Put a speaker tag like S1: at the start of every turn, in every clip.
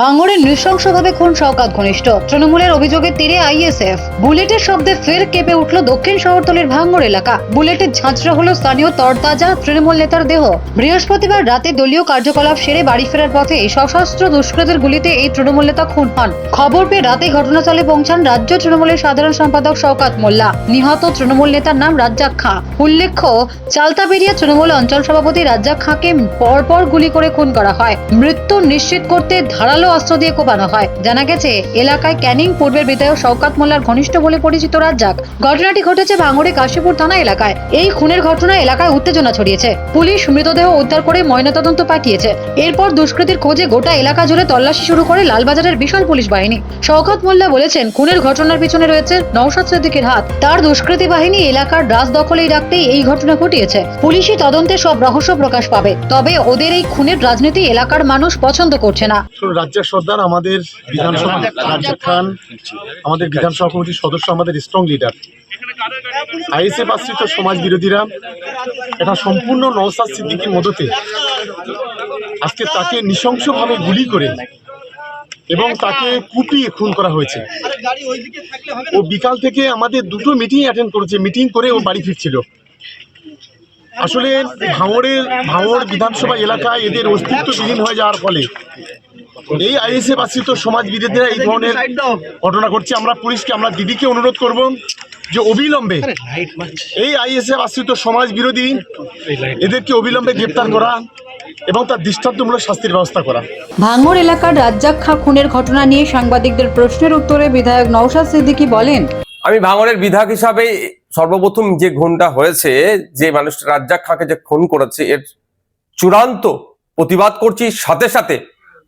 S1: ভাঙড়ে নৃশংসভাবে খুন শওকাত ঘনিষ্ঠ। তৃণমূলের অভিযোগে তীরে আইএসএফ। বুলেটের শব্দে ফের কেঁপে উঠল দক্ষিণ শহরতলির ভাঙড় এলাকা। বুলেটের ঝাঁঝরা হলো স্থানীয় তরতাজা তৃণমূল নেতার দেহ। বৃহস্পতিবার রাতে দলীয় কার্যকলাপ সেরে বাড়ি ফেরার পথে সশস্ত্র দুষ্কৃতের গুলিতে এই তৃণমূল নেতা খুন হন। খবর পেয়ে রাতে ঘটনাস্থলে পৌঁছান রাজ্য তৃণমূলের সাধারণ সম্পাদক শওকাত মোল্লা। নিহত তৃণমূল নেতার নাম রাজ্জাক খাঁ। উল্লেখ্য চালতাবেরিয়া তৃণমূল অঞ্চল সভাপতি রাজ্জাক খাঁকে পরপর গুলি করে খুন করা হয়। মৃত্যু নিশ্চিত করতে ধারালো অস্ত্র দিয়ে কোপানো হয়। জানা গেছে, এলাকায় ক্যানিং পূর্বের বিধায়ক শওকাত মোল্লার ঘনিষ্ঠ বলে পরিচিত রাজ্জাক। ঘটনাটি ঘটেছে ভাঙড়ে কাশীপুর থানা এলাকায়। এই খুনের ঘটনায় এলাকায় উত্তেজনা ছড়িয়েছে। পুলিশ মৃতদেহ উদ্ধার করে ময়নাতদন্ত পাঠিয়েছে। এরপর দুষ্কৃতীর খোঁজে গোটা এলাকা জুড়ে তল্লাশি শুরু করে লালবাজারের বিশাল পুলিশ বাহিনী। শওকত মোল্লা বলেছেন, খুনের ঘটনার পিছনে রয়েছে নওশাদ সিদ্দিকের হাত। তার দুষ্কৃতী বাহিনী এলাকার রাজ দখলেই রাখতেই এই ঘটনা ঘটিয়েছে। পুলিশি তদন্তে সব রহস্য প্রকাশ পাবে। তবে ওদের এই খুনের রাজনীতি এলাকার মানুষ পছন্দ করছে না।
S2: তো সর্দার আমাদের বিধানসভা খান, আমাদের বিধানসভা কমিটির সদস্য, আমাদের স্ট্রং লিডার আইএসএফ আশ্রিত সমাজ বিরোধীরা, এটা সম্পূর্ণ নওসাদ সিদ্দিকির মদতে আজকে তাকে নৃশংসভাবে গুলি করে এবং তাকে কুপিয়ে খুন করা হয়েছে। ও বিকাল থেকে আমাদের দুটো মিটিং অ্যাটেন্ড করেছে মিটিং করে ও বাড়ি ফিরছিল। আসলে ভাঙড়ের, ভাঙড় বিধানসভা এলাকায় এদের অস্তিত্ব বিলীন হয়ে যাওয়ার ফলে এই আইএসএফ আশ্রিত সমাজ বিরোধীরা এই ধরনের ঘটনা ঘটছে। আমরা পুলিশকে আমরা দিদিকে অনুরোধ করব যে অবিলম্বে এই আইএসএফ আশ্রিত সমাজ বিরোধী এদেরকে অবিলম্বে গ্রেপ্তার করা এবং তার দৃষ্টান্তমূলক শাস্তির ব্যবস্থা করা।
S1: ভাঙড় এলাকার রাজ্জাক খাঁ খুনের ঘটনা নিয়ে সাংবাদিকদের প্রশ্নের উত্তরে বিধায়ক নওশাদ সিদ্দিকী বলেন
S3: আমি ভাঙড়ের বিধায়ক হিসাবে সর্বপ্রথম যে খুনটা হয়েছে যে মানুষটা রাজ্জাক খাঁকে যে খুন করেছে এর চূড়ান্ত প্রতিবাদ করছি। সাথে সাথে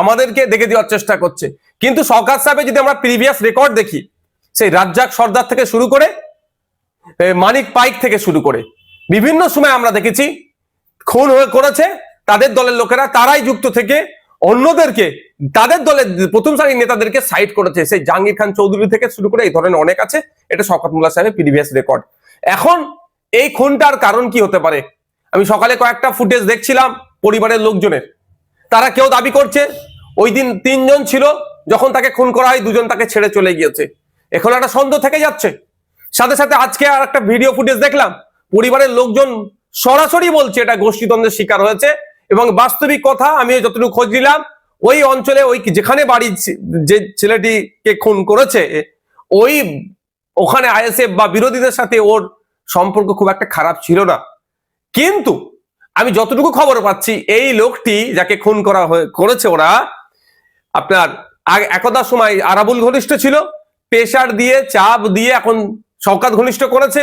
S3: আমাদেরকে দেখে দেওয়ার চেষ্টা করছে। কিন্তু সরকার সাহেবের যদি আমরা প্রিভিয়াস রেকর্ড দেখি, সেই রাজ্জাক সর্দার থেকে শুরু করে মানিক পাইক থেকে শুরু করে, বিভিন্ন সময় আমরা দেখেছি খুন হয়ে করেছে তাদের দলের লোকেরা, তারাই যুক্ত থেকে অন্যদেরকে, তাদের দলের প্রথম সারির নেতাদেরকে সাইড করেছে। সেই জাহাঙ্গীর খান চৌধুরী থেকে শুরু করে এই ধরনের অনেক আছে, এটা শওকত মোল্লা সাহেবের প্রিভিয়াস রেকর্ড এখন এই খুনটার কারণ কি হতে পারে? আমি সকালে কয়েকটা ফুটেজ দেখছিলাম পরিবারের লোকজনের। তারা কেউ দাবি করছে? ওই দিন তিনজন ছিল, যখন তাকে খুন করা হয়, দুজন তাকে ছেড়ে চলে গিয়েছে। এখন একটা সন্দেহ থেকে যাচ্ছে। সাথে সাথে আজকে আর একটা ভিডিও ফুটেজ দেখলাম, পরিবারের লোকজন সরাসরি বলছে এটা গোষ্ঠীদ্বন্দ্বের শিকার হয়েছে এবং বাস্তবিক কথা আমি যতটুকু খোঁজ নিলাম, ওই অঞ্চলে ওই যেখানে বাড়ি যে ছেলেটিকে খুন করেছে, ওই ওখানে আইএসএফ বা বিরোধীদের সাথে ওর সম্পর্ক খুব একটা খারাপ ছিল না। কিন্তু আমি যতটুকু খবর পাচ্ছি, এই লোকটি যাকে খুন করা করেছে ওরা, আপনার একদা সময় আরাবুল ঘনিষ্ঠ ছিল প্রেশার দিয়ে, চাপ দিয়ে এখন শওকাত ঘনিষ্ঠ করেছে।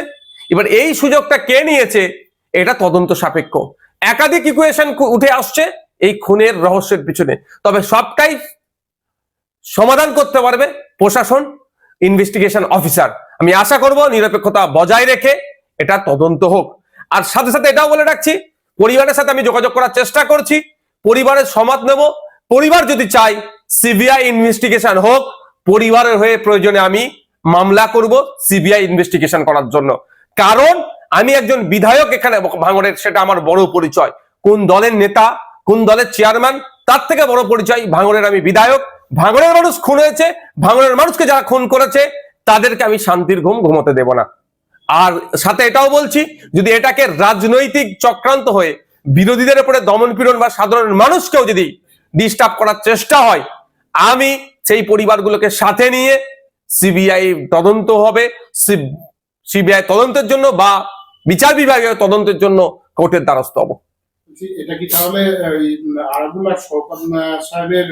S3: এবার এই সুযোগটা কে নিয়েছে, এটা তদন্ত সাপেক্ষ। একাধিক ইকুয়েশন উঠে আসছে এই খুনের রহস্যের পিছনে। তবে সবটাই সমাধান করতে পারবে প্রশাসন ইনভেস্টিগেশন অফিসার আমি আশা করব নিরপেক্ষতা বজায় রেখে এটা তদন্ত হোক। আর সাথে সাথে এটাও বলে রাখছি পরিবারের সাথে আমি যোগাযোগ করার চেষ্টা করছি, পরিবারের সমাদ নেব। পরিবার যদি চাই সিবিআই ইনভেস্টিগেশন হোক, পরিবারের হয়ে প্রয়োজনে আমি মামলা করব সিবিআই ইনভেস্টিগেশন করার জন্য। কারণ আমি একজন বিধায়ক এখানে ভাঙড়ের, সেটা আমার বড় পরিচয়। কোন দলের নেতা, কোন দলের চেয়ারম্যান তার থেকে বড় পরিচয় ভাঙড়ের আমি বিধায়ক। ভাঙড়ের মানুষ খুন হয়েছে, ভাঙড়ের মানুষকে যারা খুন করেছে, তাদেরকে আমি শান্তির ঘুম ঘুমোতে দেব না। আর সাথে এটাও বলছি যদি এটাকে রাজনৈতিক চক্রান্ত হয়ে বিরোধীদের উপরে দমন পীড়ন বা সাধারণ মানুষকেও যদি ডিস্টার্ব করার চেষ্টা হয় আমি সেই পরিবারগুলোকে সাথে নিয়ে সিবিআই তদন্ত হবে সিবিআই তদন্তের জন্য বা বিচার বিভাগের তদন্তের জন্য কোর্টের দ্বারস্থ হব।
S4: এটা কি তাহলে সাহেবের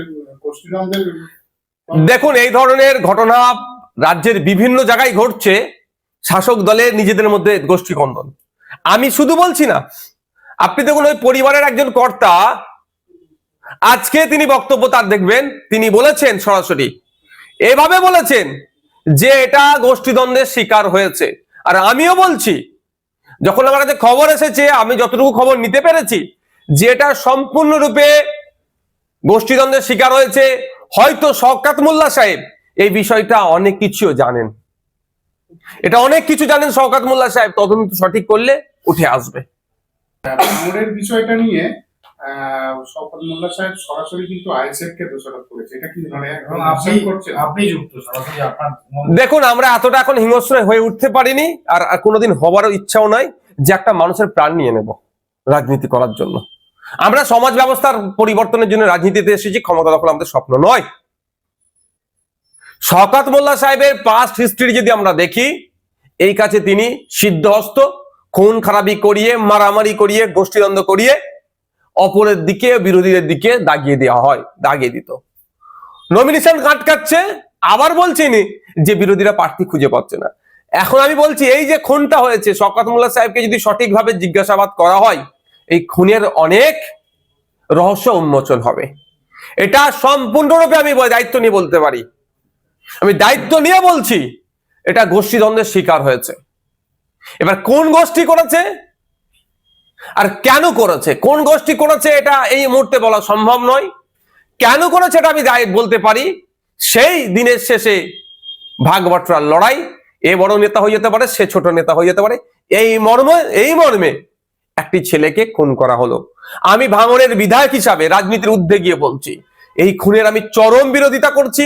S3: দেখুন এই ধরনের ঘটনা রাজ্যের বিভিন্ন জায়গায় ঘটছে। শাসক দলে নিজেদের মধ্যে গোষ্ঠী কন্দন আমি শুধু বলছি না, আপনি দেখুন ওই পরিবারের একজন কর্তা, আজকে তিনি বক্তব্য তার দেখবেন, তিনি বলেছেন সরাসরি, এভাবে বলেছেন যে এটা গোষ্ঠীদ্বন্দ্বের শিকার হয়েছে। আর আমিও বলছি, যখন আমার কাছে খবর এসেছে, আমি যতটুকু খবর নিতে পেরেছি, যে এটা সম্পূর্ণরূপে গোষ্ঠীদ্বন্দ্বের শিকার হয়েছে। হয়তো শওকাত মোল্লা সাহেব এই বিষয়টা অনেক কিছুও জানেন। এটা অনেক কিছু জানেন শওকাত মোল্লা সাহেব তদন্ত সঠিক করলে উঠে আসবে।
S4: ভাঙড়ের বিষয়টা নিয়ে শওকত মোল্লা সাহেব সরাসরি কিন্তু আইএসএফ কে দোষারোপ করেছে। এটা কি মানে
S5: আপনি আপনি যুক্ত সরাসরি আপনার
S3: দেখুন আমরা এতটা এখন হিংস্র হয়ে উঠতে পারিনি আর আর কোনোদিন হবারও ইচ্ছাও নাই যে একটা মানুষের প্রাণ নিয়ে নেব রাজনীতি করার জন্য। আমরা সমাজ ব্যবস্থার পরিবর্তনের জন্য রাজনীতিতে এসেছি ক্ষমতা দখল আমাদের স্বপ্ন নয়। শওকাত মোল্লা সাহেবের পাস্ট হিস্ট্রি যদি আমরা দেখি, এই কাছে তিনি সিদ্ধহস্ত, খুন খারাপি করিয়ে, মারামারি করিয়ে, গোষ্ঠীদ্বন্দ্ব করিয়ে, অপরের দিকে, বিরোধীদের দিকে দাগিয়ে দেওয়া হয়, দাগিয়ে দিত। নমিনেশন কাটকাচ্ছে, আবার বলছিনি যে বিরোধীরা প্রার্থী খুঁজে পাচ্ছে না। এখন আমি বলছি, এই যে খুনটা হয়েছে, শওকত মোল্লা সাহেবকে যদি সঠিকভাবে জিজ্ঞাসাবাদ করা হয়, এই খুনের অনেক রহস্য উন্মোচন হবে। এটা সম্পূর্ণরূপে আমি দায়িত্ব নিয়ে বলতে পারি। আমি দায়িত্ব নিয়ে বলছি, এটা গোষ্ঠীদ্বন্দ্বের শিকার হয়েছে। এবার কোন গোষ্ঠী করেছে? আর কেন করেছে? কোন গোষ্ঠী করেছে? এটা এই মুহূর্তে বলা সম্ভব নয়। কেন করেছে এটা আমি বলতে পারি। সেই দিনের শেষে ভাগ বাটরার লড়াই, এ বড় নেতা হয়ে যেতে পারে, সে ছোট নেতা হয়ে যেতে পারে। এই মর্মে এই মর্মে একটি ছেলেকে খুন করা হলো। আমি ভাঙনের বিধায়ক হিসাবে রাজনীতির ঊর্ধ্বে গিয়ে বলছি, এই খুনের আমি চরম বিরোধিতা করছি।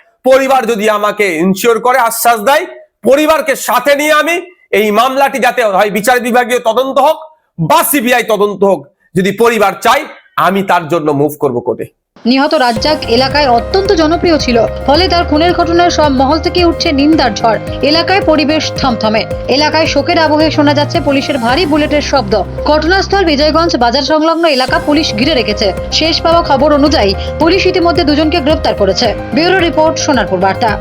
S3: পরিবার যদি আমাকে ইনশিওর করে, আশ্বাস দেয়, পরিবারকে সাথে নিয়ে আমি এই মামলাটি যাতে হয়, বিচার বিভাগীয় তদন্ত হোক বা সিবিআই তদন্ত হোক, যদি পরিবার চাই আমি তার জন্য মুভ করব কোর্টে।
S1: নিহত রাজ্জাক এলাকায় অত্যন্ত জনপ্রিয় ছিল, ফলে তার খুনের ঘটনার সব মহল থেকে উঠছে নিন্দার ঝড়। এলাকায় পরিবেশ থমথমে। এলাকায় শোকের আবহে শোনা যাচ্ছে পুলিশের ভারী বুলেটের শব্দ। ঘটনাস্থল বিজয়গঞ্জ বাজার সংলগ্ন এলাকা পুলিশ ঘিরে রেখেছে। শেষ পাওয়া খবর অনুযায়ী পুলিশ ইতিমধ্যে দুজনকে গ্রেপ্তার করেছে। ব্যুরো রিপোর্ট, সোনারপুর বার্তা।